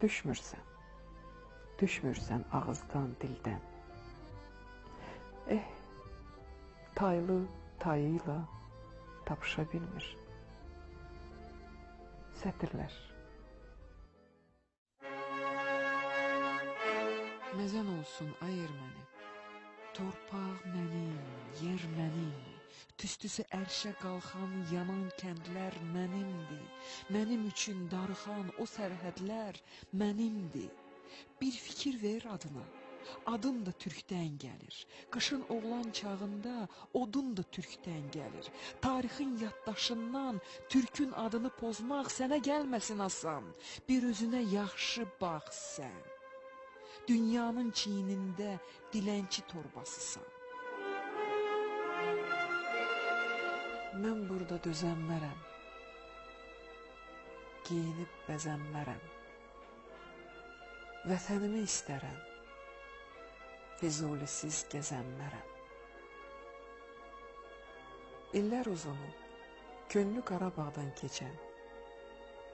Düşmürsən. Düşmürsən ağızdan, dildən. Eh, taylı tayıyla tapışa bilmir. Sətirlər. Məzən olsun ayır məni. Torpaq mənim, yer mənim. Tüstüsü ərşə qalxan yanan kəndlər mənimdir. Mənim üçün darıxan o sərhədlər mənimdir. Bir fikir ver adına. Adım da türkdən gəlir. Qışın oğlan çağında odun da türkdən gəlir. Tarixin yaddaşından türkün adını pozmaq sənə gəlməsin asan. Bir özünə yaxşı bax sən. Dünyanın çiynində dilənçi torbasısan. Mən burada dözənmərəm. Geyinib bəzənmərəm. Vətənimi istərəm. Füzulisiz gəzənmərəm. İllər uzunu, könlü Qarabağdan keçən,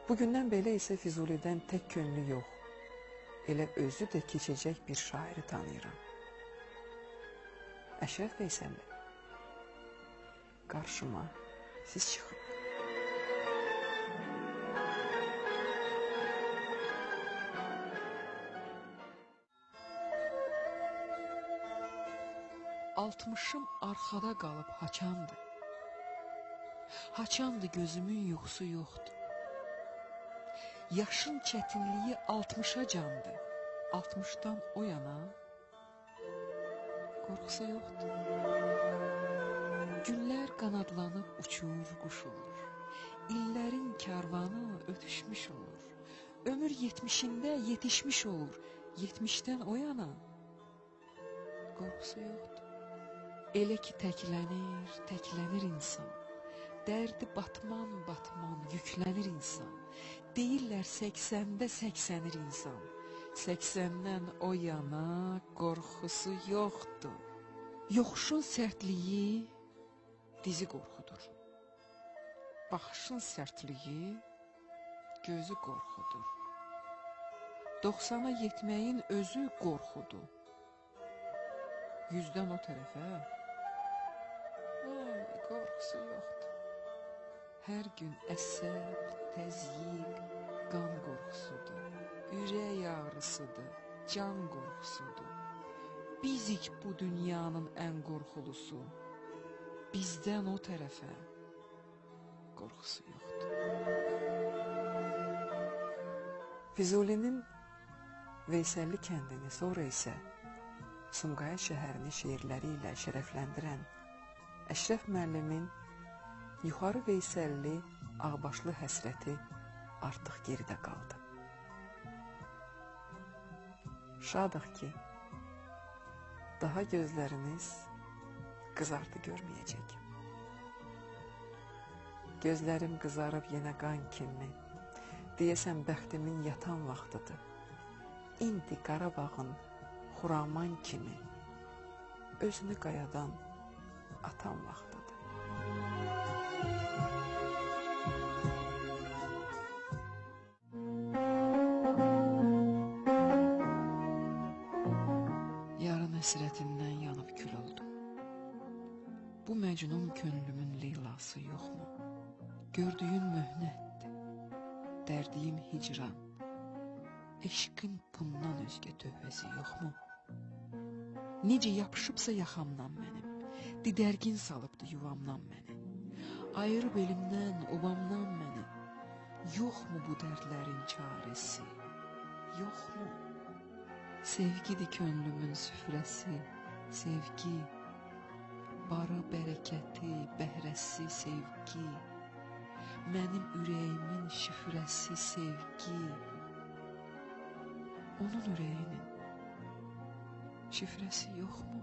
bugündən belə isə Füzulidən tək könlü yox, elə özü də keçəcək bir şairi tanıyıram. Əşrəf Veysəlli, qarşıma siz çıxın. Altmışım arxada qalıb haçandı. Haçandı gözümün yuxusu yoxdur. Yaşın çətinliyi 60-a candı. 60-dan o yana qorxusu yoxdur. Günlər qanadlanıb uçur, quş olur. İllərin karvanı ötüşmüş olur. Ömür 70-ində yetişmiş olur. 70-dən o yana qorxusu yoxdur. Elə ki təklənir, təklənir insan. Dərdi batman batman yüklənir insan. Deyirlər 80-də 80-ir insan. 80-dən o yana qorxusu yoxdur. Yoxuşun sərtliyi dizi qorxudur. Baxışın sərtliyi gözü qorxudur. 90-a yetməyin özü qorxudur. Yüzdən o tərəfə qorxusu yoxdur. Hər gün əsəb, təzyiq, qan qorxusudur. Ürək ağrısıdır, can qorxusudur. Bizik bu dünyanın ən qorxulusu. Bizdən o tərəfə qorxusu yoxdur. Füzulinin Veysəlli kəndini, sonra isə Sumqayıt şəhərini şeirləri ilə şərəfləndirən Əşrəf müəllimin yuxarı Veysəlli ağbaşlı həsrəti artıq geridə qaldı. Şadıq ki, daha gözləriniz qızartı görməyəcək. Gözlərim qızarıb yenə qan kimi, deyəsən bəxtimin yatan vaxtıdır. İndi Qarabağın Xuraman kimi özünü qayadan atan vaxtıdır. Yarın oldum. Bu məcnun könlümün leylası yoxmu? Gördüyün möhnətdir, dərdiyim hicran. Eşqin bundan özgə tövbəsi yoxmu? Necə yapışıbsa yaxamdan mənim. Didərgin salıbdı yuvamdan məni. Ayırıb elimdən, obamdan məni. Yoxmu bu dərdlərin çarəsi? Yoxmu? Sevgidir könlümün süfrəsi, sevgi. Barı, bərəkəti, bəhrəsi, sevgi. Mənim ürəyimin şifrəsi, sevgi. Onun ürəyinin şifrəsi yoxmu?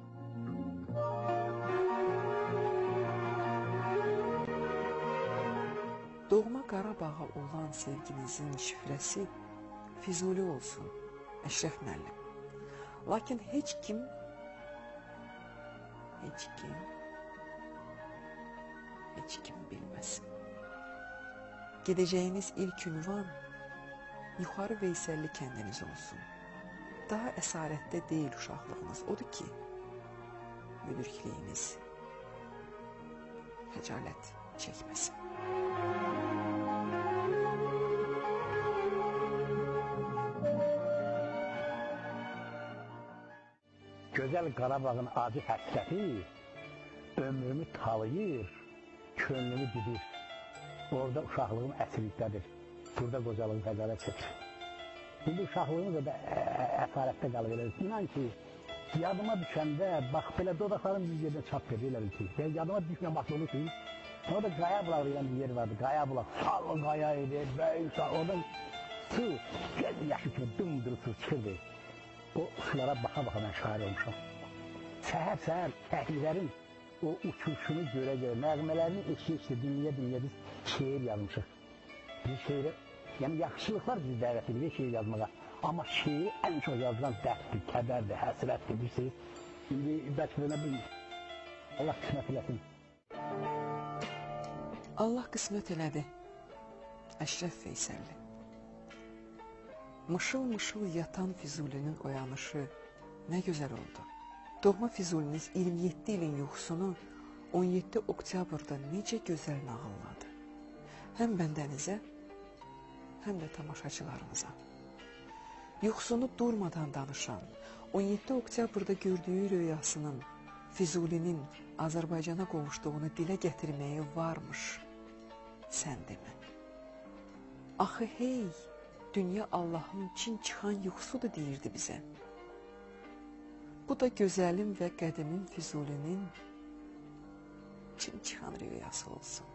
Doğma Qarabağa olan sevginizin şifrəsi Füzuli olsun, Əşrəf müəllim. Lakin heç kim, heç kim, heç kim bilməsin. Gedəcəyiniz ilk ünvan yuxarı Veysəlli kəndiniz olsun. Daha əsarətdə deyil uşaqlığınız. Odur ki, müdrikliyiniz xəcalət çəkməsin. Gözəl Qarabağın acı həsrəti ömrümü talayır, könlümü didir. Orada uşaqlığım əsirlikdədir. Burada qocalığım xəcalət çəkir. İndi uşaqlığımız da əsarətdə qalıb elə. İnan ki, yadıma düşəndə, bax belə dodaqlarım bir yerdə çap verir elə ki. Yadıma düşməyən vaxt olur ki, orada qaya bulağı deyilən bir yer vardı. Qaya bulaq, sağ qaya idi, böyük sağ. Orada su, göz yaşı kimi dımdır su çıxırdı. O sulara baxa-baxa mən şair olmuşam. Səhər-səhər təhliklərin o uçuşunu görə-görə, nəğmələrini eşi-eşi, dinləyə-dinləyə biz şeir yazmışıq. Biz şeiri, yəni yaxşılıqlar bizi dəvət edir şeir yazmağa. Amma şeiri ən çox yazılan dərddir, kədərdir, həsrətdir, bilirsiniz. İndi bəlkə də bilim, Allah qismət eləsin. Allah qismət elədi. Əşrəf Veysəlli. Mışıl-mışıl yatan Füzulinin oyanışı nə gözəl oldu. Doğma Füzuliniz 27 ilin yuxusunu 17 oktyabrda necə gözəl nağılladı. Həm bəndənizə, həm də tamaşaçılarımıza. Yuxusunu durmadan danışan, 17 oktyabrda gördüyü rüyasının Füzulinin Azərbaycana qovuşduğunu dilə gətirməyi varmış. Sən demə. Axı hey, dünya Allahın çin çıxan yuxusudur deyirdi bizə. Bu da gözəlim və qədəmin Füzulinin çin çıxan rüyası olsun.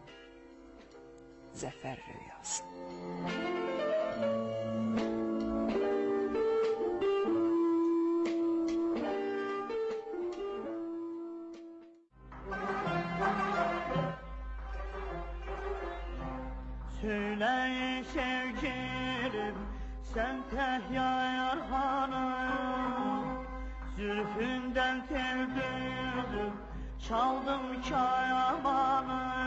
Zəfər rüyası. Söyleyin sevgilim sen tehya yarhanım Zülfünden tel dürdüm çaldım kayamanı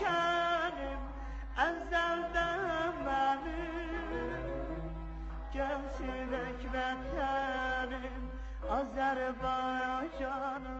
hünkârım Ezelden benim Cemsil hükmetlerim Azerbaycan'ım